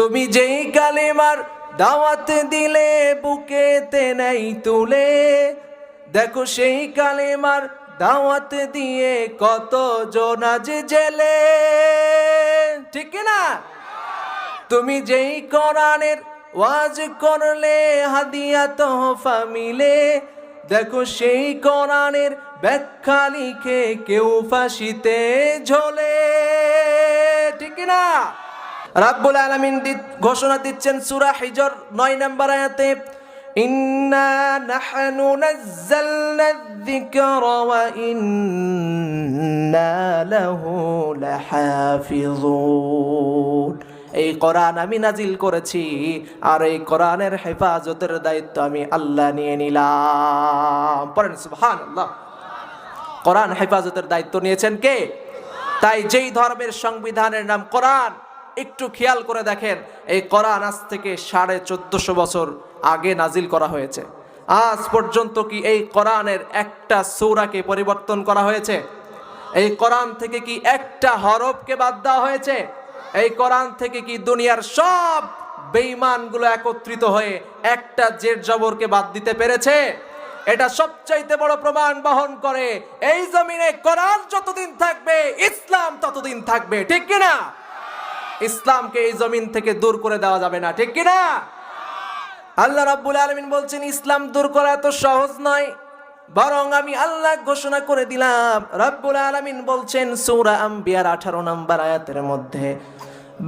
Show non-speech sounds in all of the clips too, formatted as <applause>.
তুমি যেই কালেমার দাওয়াত দিলে, বুকেতে নেই তুলে, দেখো সেই কালেমার দাওয়াত দিয়ে কত জোনাজ জেলে। ঠিক না? তুমি যেই কোরআনের ওয়াজ করলে, হাদিয়া তোহফা মিলে, দেখো সেই কোরআনের ব্যাখ্যা লিখে কেউ ফাঁসিতে ঝোলে। ঠিক না? রাব্বুল আলামিন ঘোষণা দিচ্ছেন সূরা হিজর 9 নম্বর আয়াতে নাহনু নাযালনা যিকরা ওয়া ইন্না লাহু লাহাফিজুন। এই কোরআন আমি নাজিল করেছি, আর এই কোরআনের হেফাজতের দায়িত্ব আমি আল্লাহ নিয়ে নিলাম। পড়েন, সুবহানাল্লাহ। কোরআন হেফাজতের দায়িত্ব নিয়েছেন কে? তাই যেই ধর্মের সংবিধানের নাম কোরআন একটু খেয়াল করে দেখেন, এই কোরআন আজ থেকে সাড়ে চোদ্দশো বছর আগে নাজিল করা হয়েছে। আজ পর্যন্ত কি এই কোরআনের একটা সৌরাকে পরিবর্তন করা হয়েছে? এই কোরআন থেকে কি একটা হরফকে বাদ দেওয়া হয়েছে? এই কোরআন থেকে কি দুনিয়ার সব বেঈমানগুলো একত্রিত হয়ে একটা জের জবরকে বাদ দিতে পেরেছে? এটা সবচাইতে বড় প্রমাণ বহন করে, এই জমিনে কোরআন যতদিন থাকবে, ইসলাম ততদিন থাকবে, ঠিক কিনা? ইসলামকে এই জমিন থেকে দূর করে দেওয়া যাবে না, ঠিক কিনা? আল্লাহ রাব্বুল আলামিন বলছেন, ইসলাম দূর করা এত সহজ নয়, বরং আমি আল্লাহ ঘোষণা করে দিলাম। রাব্বুল আলামিন বলছেন, সূরা আম্বিয়ার 18 নম্বর আয়াতের মধ্যে,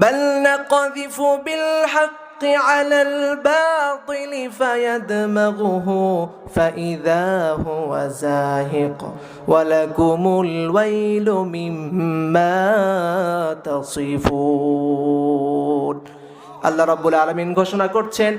বাল নাকযিফু বিল হাক্কি আলাল বাতিল ফায়াদমাগুহু ফাইযা হুয়া যাহিক ওয়া লাকুমুল ওয়াইলু মিম্মা তাসিফুন আল্লাহ রাব্বুল আলমিন ঘোষণা করছেন,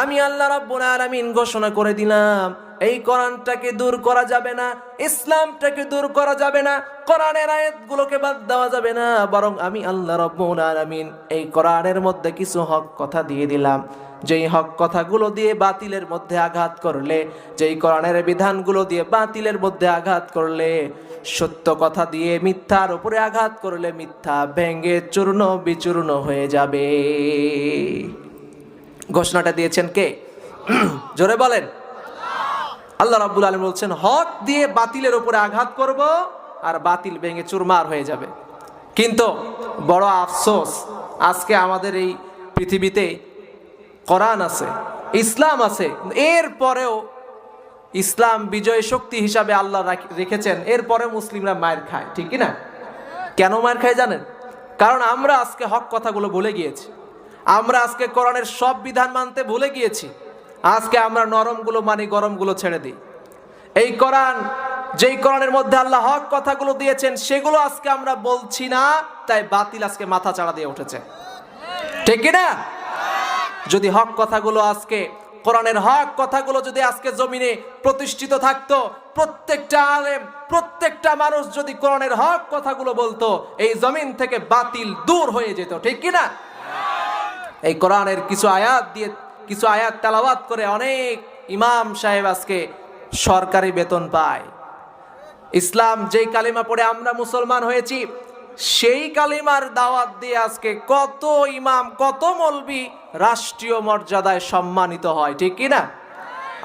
আমি আল্লাহ রাব্বুল আলমিন ঘোষণা করে দিলাম। এই কোরআনটাকে দূর করা যাবে না, ইসলামটাকে দূর করা যাবে না, কোরআনের আয়াতগুলোকে বাদ দেওয়া যাবে না, বরং আমি আল্লাহ রাব্বুল আলামিন এই কোরআনের মধ্যে কিছু হক কথা দিয়ে দিলাম। যেই হক কথাগুলো দিয়ে বাতিলের মধ্যে আঘাত করলে, যেই কোরআনের বিধানগুলো দিয়ে বাতিলের মধ্যে আঘাত করলে, সত্য কথা দিয়ে মিথ্যার উপরে আঘাত করলে মিথ্যা ভেঙ্গে চূর্ণ বিচূর্ণ হয়ে যাবে। ঘোষণাটা দিয়েছেন কে? <clears throat> জোরে বলেন। আল্লাহ রাব্বুল আলম বলছেন, হক দিয়ে বাতিলের ওপরে আঘাত করব আর বাতিল ভেঙে চুরমার হয়ে যাবে। কিন্তু বড় আফসোস, আজকে আমাদের এই পৃথিবীতে কোরআন আছে, ইসলাম আছে, এর পরেও ইসলাম বিজয় শক্তি হিসাবে আল্লাহ রাখ- রেখেছেন এরপরে মুসলিমরা মায়ের খায়, ঠিক না কেন মায়ের খায় জানেন? কারণ আমরা আজকে হক কথাগুলো ভুলে গিয়েছি, আমরা আজকে কোরআনের সব বিধান মানতে ভুলে গিয়েছি। আজকে আমরা নরমগুলো মানি, গরমগুলো ছেড়ে দিই। এই কোরআন, যেই কোরআনের মধ্যে আল্লাহ হক কথাগুলো দিয়েছেন, সেগুলো আজকে আমরা বলছি না, তাই বাতিল আজকে মাথা চাড়া দিয়ে উঠেছে। ঠিক না? যদি হক কথাগুলো আজকে, কোরআনের হক কথাগুলো যদি আজকে জমিনে প্রতিষ্ঠিত থাকতো, প্রত্যেকটা আলেম, প্রত্যেকটা মানুষ যদি কোরআনের হক কথাগুলো বলতো, এই জমিন থেকে বাতিল দূর হয়ে যেত। ঠিক কি না? এই কোরআনের কিছু আয়াত দিয়ে কিছু আয়াত তেলাওয়াত করে অনেক ইমাম সাহেব আজকে সরকারি বেতন পায়। ইসলাম যেই কালিমা পড়ে আমরা মুসলমান হয়েছি, সেই কালিমার দাওয়াত দিয়ে আজকে কত ইমাম, কত মলবি রাষ্ট্রীয় মর্যাদায় সম্মানিত হয়, ঠিক কি না?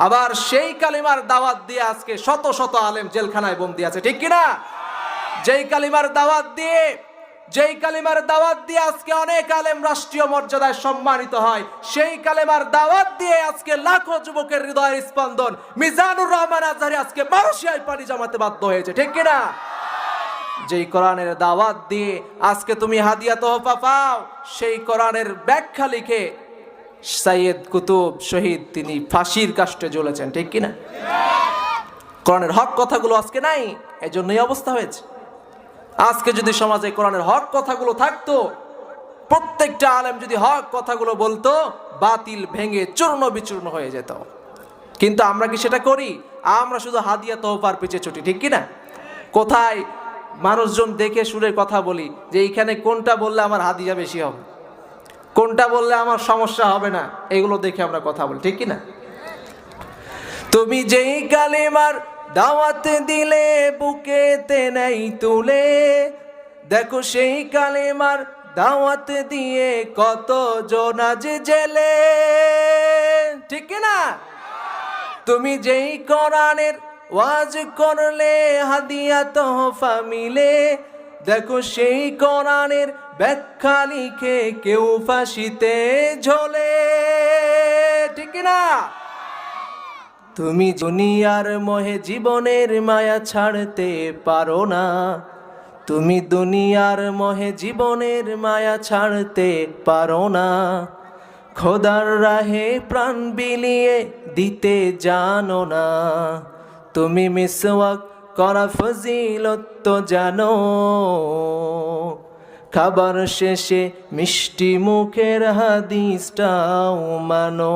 আবার সেই কালিমার দাওয়াত দিয়ে আজকে শত শত আলেম জেলখানায় বন্দি আছে, ঠিক কি না? যেই কালিমার দাওয়াত দিয়ে যেই কালিমার দাওয়াত দিয়ে আজকে অনেক আলেম রাষ্ট্রীয় মর্যাদায় সম্মানিত হয়, সেই কালেমার দাওয়াত দিয়ে আজকে লাখো যুবকের হৃদয়ের স্পন্দন মিজানুর রহমান আজহারি আজকে মালয়েশিয়ায় পানি জমাতে বাধ্য হয়েছে, ঠিক কিনা? যেই কোরআনের দাওয়াত দিয়ে আজকে তুমি হাদিয়া তোহফা পাও, সেই কোরআনের ব্যাখ্যা লিখে সাইয়েদ কুতুব শহীদ তিনি ফাঁসির কাষ্টে জ্বলেছেন, ঠিক কিনা? কোরআনের হক কথাগুলো আজকে নাই এই জন্যই অবস্থা হয়েছে। আজকে যদি সমাজে কোরআনের হক কথাগুলো থাকতো, প্রত্যেকটা আলেম যদি হক কথাগুলো বলতো, বাতিল ভেঙে চূর্ণ বিচূর্ণ হয়ে যেত। কিন্তু আমরা কি সেটা করি? আমরা শুধু হাদিয়া তোহফার পিছে ছুটি, ঠিক কি না কোথায় মানুষজন দেখে সুরে কথা বলি যে এইখানে কোনটা বললে আমার হাদিয়া বেশি হবে, কোনটা বললে আমার সমস্যা হবে না, এগুলো দেখে আমরা কথা বলি, ঠিক কি না তুমি যেই কালেমার দাওয়াত দিলে বুকেতে নেই তুলে। দেখো সেই কালেমার দাওয়াত দিয়ে কত জোনাজ জেলে। ঠিক না তুমি যেই কোরআনের ওয়াজ করলে, হাদিয়া তোহফা মিলে, দেখো সেই কোরআনের ব্যাখ্যা লিখে কেউ ফাঁসিতে ঝোলে। ঠিক না তুমি দুনিয়ার মহে জীবনের মায়া ছাড়তে পারো না। তুমি দুনিয়ার মহে জীবনের মায়া ছাড়তে পারো না। খোদার রাহে প্রাণ বিলিয়ে দিতে জানো না। তুমি মিসওয়াক করা ফজিলত জানো। খাবার শেষে মিষ্টি মুখের হাদিসটাও মানো।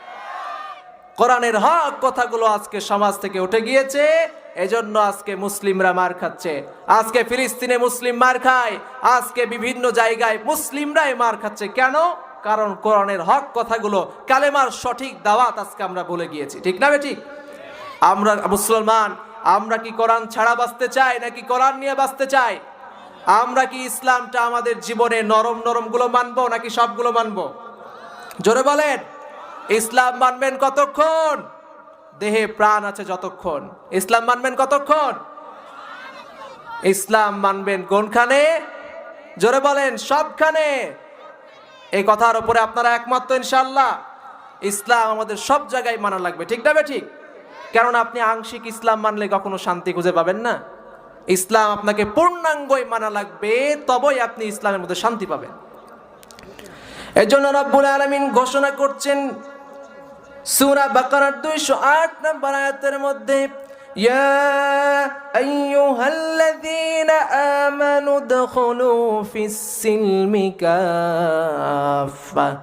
কোরআনের হক কথাগুলো আজকে সমাজ থেকে উঠে গিয়েছে, এজন্য আজকে মুসলিমরা মার খাচ্ছে। আজকে ফিলিস্তিনে মুসলিম মার খায়, আজকে বিভিন্ন জায়গায় মুসলিমরাই মার খাচ্ছে। কেন? কারণ কোরআনের হক কথাগুলো, কালেমার সঠিক দাওয়াত আজকে আমরা বলে গিয়েছি। ঠিক না বেঠিক? আমরা মুসলমান, আমরা কি কোরআন ছাড়া বাঁচতে চাই, নাকি কোরআন নিয়ে বাঁচতে চাই? আমরা কি ইসলামটা আমাদের জীবনে নরম নরমগুলো মানবো, নাকি সবগুলো মানবো? জোরে বলেন। ইসলাম মানবেন কতক্ষণ? দেহে প্রাণ আছে যতক্ষণ। ইসলাম মানবেন কতক্ষণ? ইসলাম মানবেন কোনখানে? জোরে বলেন, সবখানে। এই কথার উপরে আপনারা একমাত্র ইনশাল্লাহ ইসলাম আমাদের সব জায়গায় মানা লাগবে। ঠিক না ঠিক কারণ আপনি আংশিক ইসলাম মানলে কখনো শান্তি খুঁজে পাবেন না। ইসলাম আপনাকে পূর্ণাঙ্গই মানা লাগবে, তবেই আপনি ইসলামের মধ্যে শান্তি পাবেন। এই জন্য রব্বুল আলমিন ঘোষণা করছেন সুরা বাকারার দুইশো আট নম্বর আয়াতের মধ্যে يا أيها الذين آمنوا ادخلوا في السلم كافة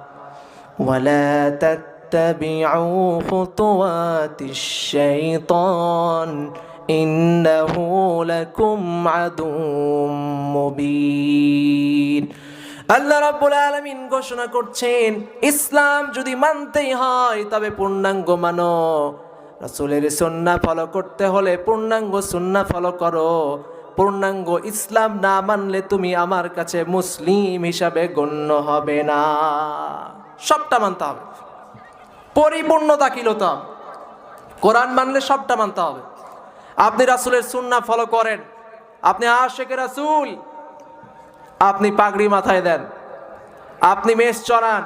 ولا تتبعوا خطوات الشيطان إنه لكم عدو مبين আল্লাহ রাব্বুল আলামিন ঘোষণা করছেন, ইসলাম যদি মানতেই হয় তবে পূর্ণাঙ্গ মানো। রাসূলের সুন্নাহ ফলো করতে হলে পূর্ণাঙ্গ সুন্নাহ ফলো করো। পূর্ণাঙ্গ ইসলাম না মানলে তুমি আমার কাছে মুসলিম হিসাবে গণ্য হবে না। সবটা মানতে হবে। পরিপূর্ণ দাখিলতে হবে কোরআন মানলে সবটা মানতে হবে। আপনি রাসূলের সুন্নাহ ফলো করেন। আপনি আশেকে রাসূল আপনি পাগড়ি মাথায় দেন। আপনি মেষ চড়ান।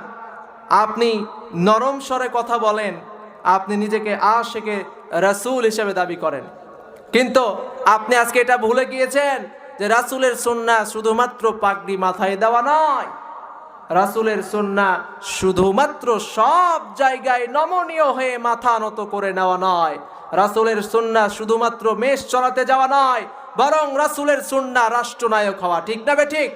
আপনি নরম স্বরে কথা বলেন। আপনি নিজেকে আশেকে রাসূল হিসেবে দাবি করেন। কিন্তু আপনি আজকে এটা ভুলে গিয়েছেন যে রাসুলের সুন্নাহ শুধুমাত্র পাগড়ি মাথায় দেওয়া নয়। রাসূলের সুন্নাহ শুধুমাত্র সব জায়গায় নমনীয় হয়ে মাথা নত করে নেওয়া নয়। রাসূলের সুন্নাহ শুধুমাত্র মেষ চড়াতে যাওয়া নয়। বরং রাসূলের সুন্নাহ রাষ্ট্রনায়ক হওয়া, ঠিক না বে ঠিক?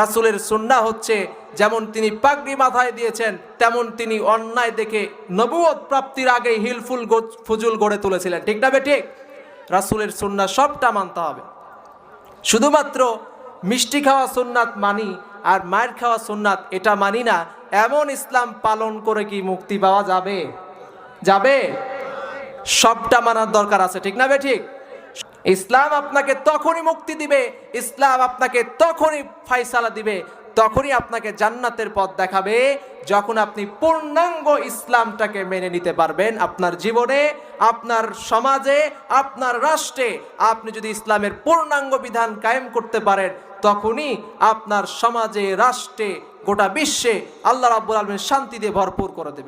রাসূলের সুন্নাহ হচ্ছে যেমন তিনি পাগড়ি মাথায় দিয়েছেন, তেমন তিনি অন্যায় দেখে নবুয়ত প্রাপ্তির আগে হিলফুল ফুজুল গড়ে তুলেছিলেন, ঠিক না বে ঠিক? রাসূলের সুন্নাহ সবটা মানতে হবে। শুধুমাত্র মিষ্টি খাওয়া সুন্নাত মানি আর মায়ের খাওয়া সুন্নাত এটা মানি না, এমন ইসলাম পালন করে কি মুক্তি পাওয়া যাবে? যাবে? সবটা মানার দরকার আছে, ঠিক না বে ঠিক? ইসলাম আপনাকে তখনই মুক্তি দিবে, ইসলাম আপনাকে তখনই ফাইসালা দিবে, তখনই আপনাকে জান্নাতের পথ দেখাবে, যখন আপনি পূর্ণাঙ্গ ইসলামটাকে মেনে নিতে পারবেন আপনার জীবনে, আপনার সমাজে, আপনার রাষ্ট্রে। আপনি যদি ইসলামের পূর্ণাঙ্গ বিধান কায়েম করতে পারেন, তখনই আপনার সমাজে, রাষ্ট্রে, গোটা বিশ্বে আল্লাহ রাব্বুল আলমের শান্তি দিয়ে ভরপুর করে দেবে